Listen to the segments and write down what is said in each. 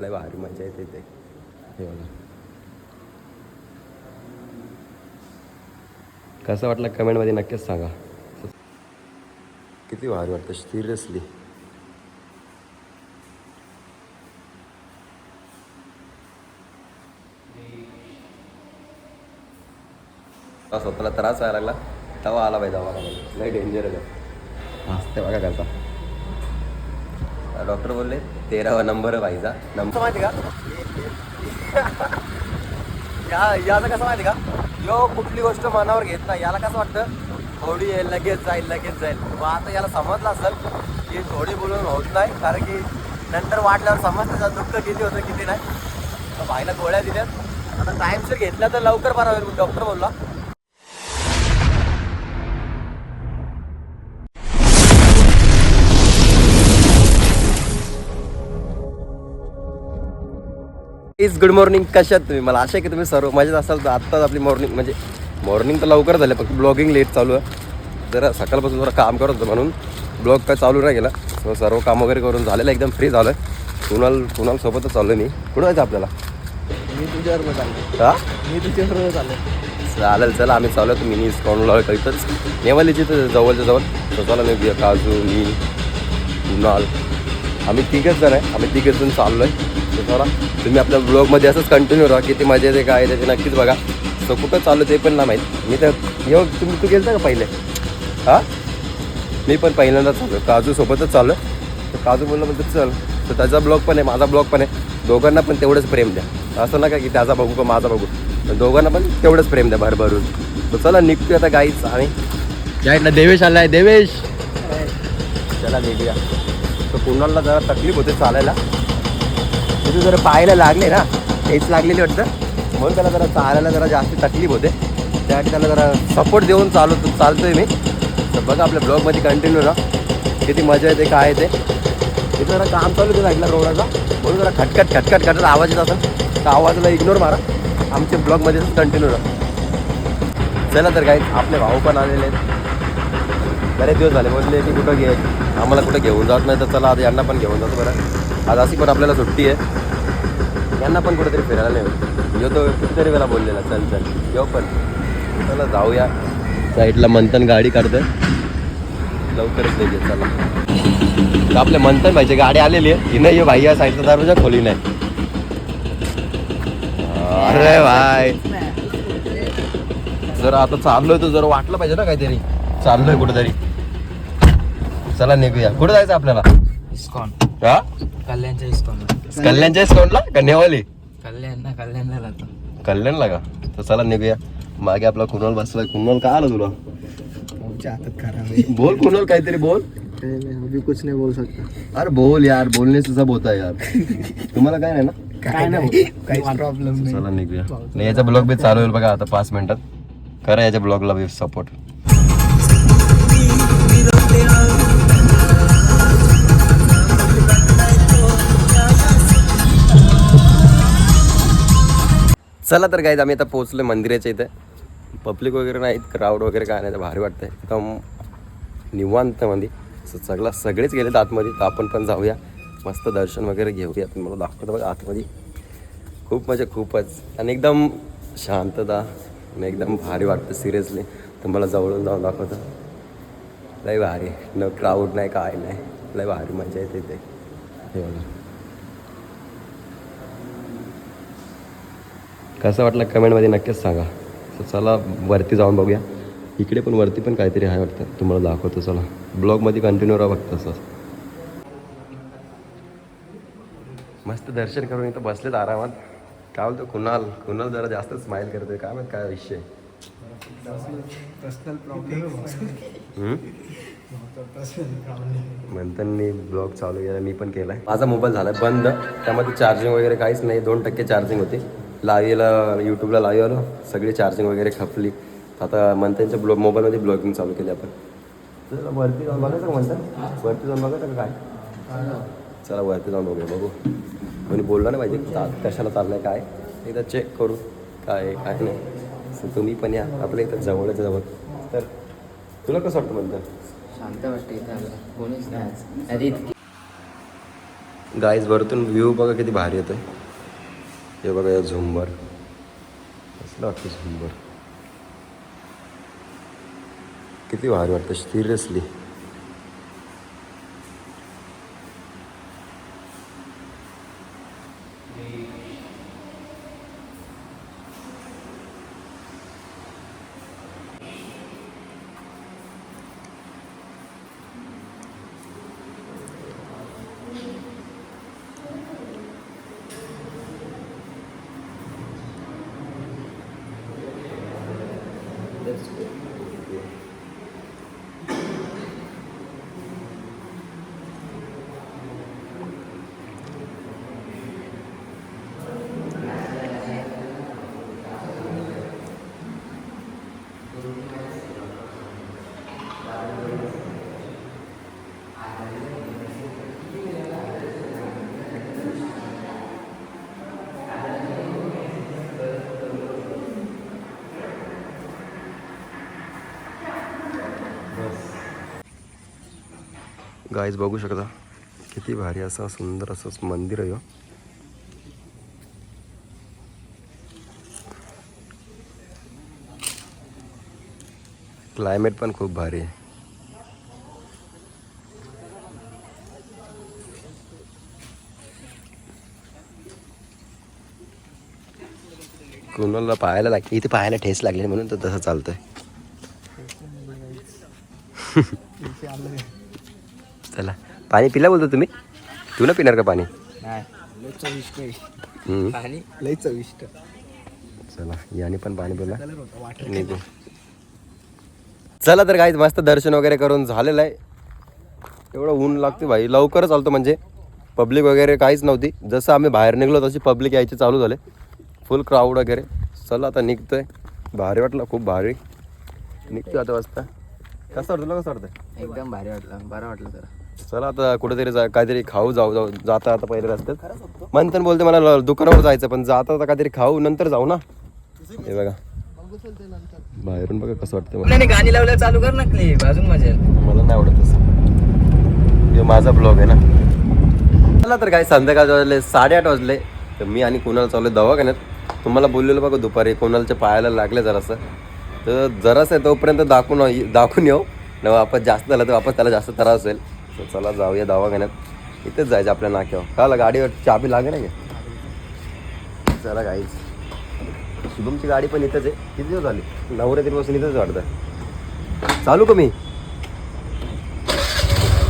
लय भारी मजा येते ते. हे बघा. कसं वाटलं कमेंटमध्ये नक्कीच सांगा. किती भारी वाटतं सिरियसली. स्वतःला त्रास व्हायला लागला तेव्हा आला पाहिजे आम्हाला. लय डेंजर आहे हसते बघा करता डॉक्टर बोलले? तेरावा नंबर व्हायचा नंबर माहिती का? या याचं कसं माहिती का? यो कुठली गोष्ट मनावर घेत नाही याला कसं वाटतं? थोडी येईल लगेच जाईल लगेच जाईल. मग आता याला समजलं असेल की थोडी बोलून होत नाही कारण की नंतर वाटल्यावर समजतं त्याचं दुःख किती होतं किती नाही. तर भाईला गोळ्या दिल्यात. आता टाईमशीर घेतल्या तर लवकर बरा होईल डॉक्टर बोलला. इज गुड मॉर्निंग कशात तुम्ही? मला आशा आहे की तुम्ही सर्व मजेत असाल. तर आत्ताच आपली मॉर्निंग म्हणजे मॉर्निंग तर लवकर झालं फक्त ब्लॉगिंग लेट चालू आहे. जरा सकाळपासून जरा काम करत होतो म्हणून ब्लॉग काय चालू नाही गेला सर्व काम वगैरे करून झालेलं एकदम फ्री झालं कुणाल कुणाल सोबतच चाललो मी. कुठं जायचं आपल्याला? मी तुझ्यावर चाललो हा? मी तुझ्याबरोबर चाललो चालेल चला आम्ही चालू होतो मिनी इस्कॉनला इथंच नेवालीची तर जवळच्या जवळ. तर चला मी काजू मी कुणाल. आम्ही तिघच जण आहे. आम्ही तिघच जण चाललो आहे तर चला तुम्ही आपल्या ब्लॉगमध्ये असंच कंटिन्यू राहा किती मजा येते काय येते ते नक्कीच बघा. तर कुठं चाललो ते पण ना माहीत. मी तर येऊ तुम्ही तू गेलता का पहिले? हां? मी पण पहिल्यांदा चाललो काजू सोबतच चाललो तर काजू बोललं म्हणजे चल. तर त्याचा ब्लॉग पण आहे माझा ब्लॉग पण आहे. दोघांना पण तेवढंच प्रेम द्या. असं नका की त्याचा बघू का माझा बघू. तर दोघांना पण तेवढंच प्रेम द्या भरभरून तर चला निघतोय आता गाईच आणि जाईटला देवेश आलाय. देवेश! चला निघूया तर कुणाला जरा तकलीफ होते चालायला. त्याचे जरा पाहायला लागले ना तेच लागलेली वाटतं. म्हणून त्याला जरा चालायला जरा जास्त तकलीफ होते. त्यासाठी त्याला जरा सपोर्ट देऊन चालवतो चालतोय मी. तर बघा आपल्या ब्लॉगमध्ये कंटिन्यू राहा. किती मजा येते काय येते. तिथं जरा काम चालू होतं साईडला रोडाचा. म्हणून जरा खटखट खटखट खटखट आवाज येत असेल. तर आवाजाला इग्नोर मारा. आमच्या ब्लॉगमध्ये कंटिन्यू राहा. चला तर काय आपले भाऊ पण आलेले आहेत. बरेच दिवस झाले बोलले की कुठं घे. आम्हाला कुठं घेऊन जात नाही तर चला आता यांना पण घेऊन जातो बरं. आज अशी पण आपल्याला सुट्टी आहे. यांना पण कुठेतरी फिरायला नाही होत यो तो कितीतरी वेळा बोललेला चल चल. येऊ पण. चला जाऊया. साईडला मंथन गाडी काढतोय. लवकरच नाही चला. तर आपल्या मंथन भाईची गाडी आलेली आहे. ही नाही भाई या साईडचा दरवाजा खोली नाही अरे भाई. जर आता चाललोय तर जर वाटलं पाहिजे ना काहीतरी. चाललोय कुठेतरी. चला निघूया. कुठे जायचं आपल्याला? इस्कॉन. हा? कल्याणच्या इस्कॉन कल्याणच्या इस्कॉनला का नेवाली कल्याण ना कल्याणला कल्याणला का? तर चला निघूया. मागे आपला कुणाल बसलाय. कुणाल काय आलं तुला? आमच्या हातात खराब आहे. बोल कुणाल काहीतरी बोल. अभी कुछ नाही बोल सकता अरे बोल यार बोलने से सब होता है यार. तुम्हाला काय नाही ना? काय नाही प्रॉब्लेम नाही. चला निघूया. नाही याचा ब्लॉग बी चालू होईल बघा आता पाच मिनिटात. करा याच्या ब्लॉगला बी सपोर्ट चला तर काय आम्ही आता पोहोचलो मंदिराच्या इथे. पब्लिक वगैरे नाहीत क्राऊड वगैरे काय नाही तर भारी वाटतं एकदम निवांत मध्ये सगळं सगळेच गेलेत आतमध्ये तर आपण पण जाऊया. मस्त दर्शन वगैरे घेऊया तुम्ही मला दाखवतो बघा आतमध्ये. खूप म्हणजे खूपच. आणि एकदम शांतता आणि एकदम भारी वाटतं सिरियसली तर मला जवळून जाऊन दाखवतं. लय भारी. न क्राऊड नाही काय नाही. लय भारी मजा येते ते हे बघा. कसं वाटलं कमेंटमध्ये नक्कीच सांगा. तर चला वरती जाऊन बघूया. इकडे पण वरती पण काहीतरी आहे वाटतं. तुम्हाला दाखवतो चला. ब्लॉगमध्ये कंटिन्यू राहा बघतं असं. मस्त दर्शन करून इथं बसलेत आरामात. काय बोलतो कुणाल? कुणाल जरा जास्त स्माईल करतोय. काय माहीत काय विषय? मंथननी ब्लॉग चालू केला मी पण केलाय. माझा मोबाईल झाला बंद. त्यामध्ये चार्जिंग वगैरे काहीच नाही. दोन टक्के चार्जिंग होती. लाईव्हला यूट्यूबला लाईव्ह आलो. सगळी चार्जिंग वगैरे खपली. आता मंथनच्या ब्लॉग मोबाईलमध्ये ब्लॉगिंग चालू केली आपण. चला वरती जाऊन बघायचं का म्हणतात वरती जाऊन बघायचं का काय. चला वरती जाऊन बघूया बघू. कोणी बोललं नाही पाहिजे. चा- कशाला चाललंय काय? एकदा चेक करू काय आहे, काय नाही. तुम्ही पण या. आपल्या इथं जवळच जवळ तर तुला कसं वाटतं म्हणतं? शांत वाटते इथे कोणीच नाही गाईज वरतून व्ह्यू बघा किती भारी येतोय. हे बघा या झुंबर. कसलं वाटतं झुंबर? किती भारी वाटतं सिरियसली that's good. गाईज बघू शकता. किती भारी असं सुंदर असं मंदिर आहे हो. क्लायमेट पण खूप भारी आहे. कुणाला पाहायला लागते इथे पाहायला ठेस लागले म्हणून तर तसं चालतंय. चला. पाणी पिला बोलतो तुम्ही? तू ना पिणार का पाणी? लय चविष्ट चला याने पण पाणी पिला. निघू. चला तर काही मस्त दर्शन वगैरे करून झालेलं आहे. एवढं ऊन लागते भाई. लवकरच आलतो म्हणजे पब्लिक वगैरे काहीच नव्हती. जसं आम्ही बाहेर निघलो तशी पब्लिक यायची चालू झाले. फुल क्राऊड वगैरे. चला आता निघतोय. भारी वाटलं खूप भारी. निघतोय आता वाजता. कसं वाटतं तुला कसं वाटतं एकदम भारी वाटलं. बरं वाटलं जरा. चला आता कुठेतरी जा काहीतरी खाऊ जाऊ जाऊ जाता आता पहिले रस्त्यात. मंथन बोलते मला दुकानावर जायचं पण जाता आता काहीतरी खाऊ नंतर जाऊ ना. हे बघा. बाहेरून बघा कसं वाटतं मला. नाही गाणी लावल्या चालू कर ना क्लिप अजून मजा मला नाही आवडत तसं. हे माझा ब्लॉग आहे ना. चला तर काय संध्याकाळ वाजले साडेआठ वाजले. तर मी आणि कुणाला चालू दवाखान्यात. तुम्हाला बोललेलं बघा दुपारी कुणालच्या पायाला लागले जरासं. तर जरासं आहे तोपर्यंत दाखवून दाखवून येऊ. न वापस जास्त झालं तर वापस त्याला जास्त त्रास होईल. तर चला जाऊया दवाखान्यात. इथेच जायचं आपल्या नाक्यावर. काला गाडीवर चाबी लागे ना का? चला गाईच शुभमची गाडी पण इथंच आहे. किती दिवस झाली? नवरात्रीपासून दिवसापासून इथंच वाटतं. चालू का मी?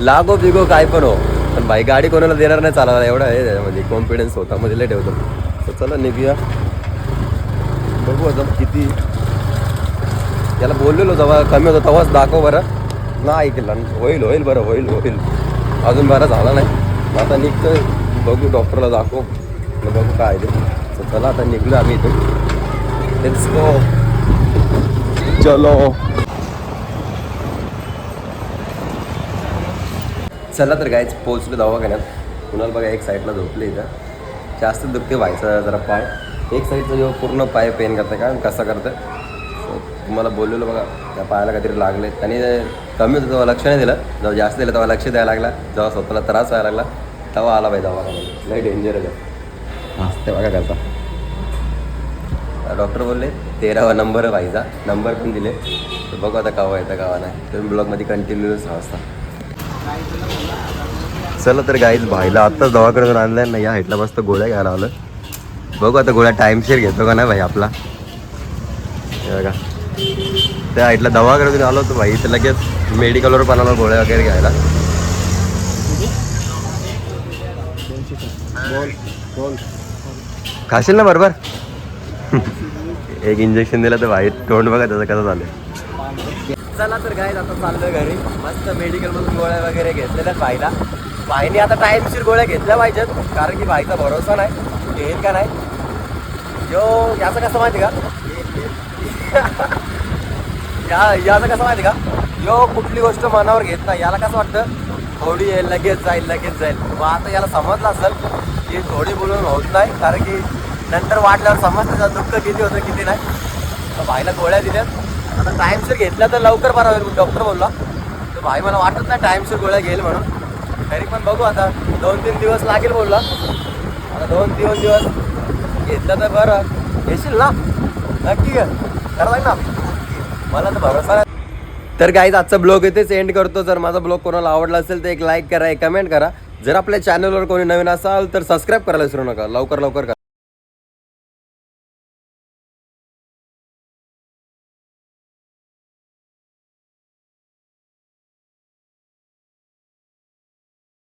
लागो बिगो काय पण हो. पण भाई गाडी कोणाला देणार नाही चालायला. एवढा आहे म्हणजे त्याच्यामध्ये कॉन्फिडन्स होता. मध्ये लय ठेवतो. तर चला निघूया. बघू आता किती त्याला बोललेलो जेव्हा कमी होतो तेव्हाच दाखव बरं. नाही ऐकलं. होईल होईल बरं होईल होईल. अजून बरं झाला नाही. आता निघतोय. बघू डॉक्टरला दाखव. बघू काय ते. चला आता निघलो आम्ही इथून. लेट्स गो चलो. चला तर गायच पोचलो दवाखान्यात. कुणाला बघा एक साईडला झोपले इथं. जास्त दुखते व्हायचं जरा पाय. एक साईडचा जेव्हा पूर्ण पाय पेन करतं का कसा करतं? तुम्हाला बोललेलो बघा त्या पायाला काहीतरी लागले. आणि कमी होतं तेव्हा लक्ष नाही दिलं. जेव्हा जास्त दिलं तेव्हा लक्ष द्यायला लागला. जेव्हा स्वतःला त्रास व्हायला लागला तेव्हा आला पाहिजे दवाखान्यात. लय डेंजर आहे हसते बघा करता डॉक्टर बोलले तेरावा नंबर पाहिजा नंबर पण दिले. तर बघू आता कावा येतं कावा नाही. तुम्ही ब्लॉगमध्ये कंटिन्युअस असता. चला तर गाईज भाईला आत्ताच दवाखान्यातून आणलं ना या हाईटला मस्त गोळ्या घ्यायला आलं बघू आता गोळ्या टाईमशेर घेतो का नाही भाई आपला. बघा. त्या हाईटला दवाखान्यातून आलो होतो भाई. तर लगेच मेडिकलवर पण आलो गोळ्या वगैरे घ्यायला. खाशील ना बरोबर? एक इंजेक्शन दिलं तर भाई तोंड बघा त्याचं कसं झालं चला तर काय आता चाललोय घरी. मस्त मेडिकलमधून गोळ्या वगैरे घेतलेल्या भाईला. भाईने आता टाईमशीर गोळ्या घेतल्या पाहिजेत कारण की भाईचा भरोसा नाही. घेईल का नाही? यो याचं कसं माहिती का? या याचं कसं माहिती का? यो कुठली गोष्ट मनावर घेत नाही. याला कसं वाटतं? थोडी येईल लगेच जाईल लगेच जाईल. मग आता याला समजलं असेल की थोडी बोलून होत नाही कारण की नंतर वाटल्यावर समजतं दुःख किती होतं किती नाही. तर भाईला गोळ्या दिल्यात. आता टाईमशीर घेतल्या तर लवकर बरा होईल डॉक्टर बोलला. तर भाई मला वाटत नाही टाईमशीर गोळ्या घेईल म्हणून. तरी पण बघू आता. दोन तीन दिवस लागेल बोलला. आता दोन तीन दिवस घेतलं तर बरं. येशील ना? नक्की घे करायला ना? मला तर भरोसा तर गाईज आजचा ब्लॉग इथेच एंड करतो. जर माझा ब्लॉग कोणाला आवडला असेल तर एक लाईक करा एक कमेंट करा. जर आपल्या चॅनलवर कोणी नवीन असाल तर सबस्क्राईब करायला विसरू नका. लवकर लवकर करा.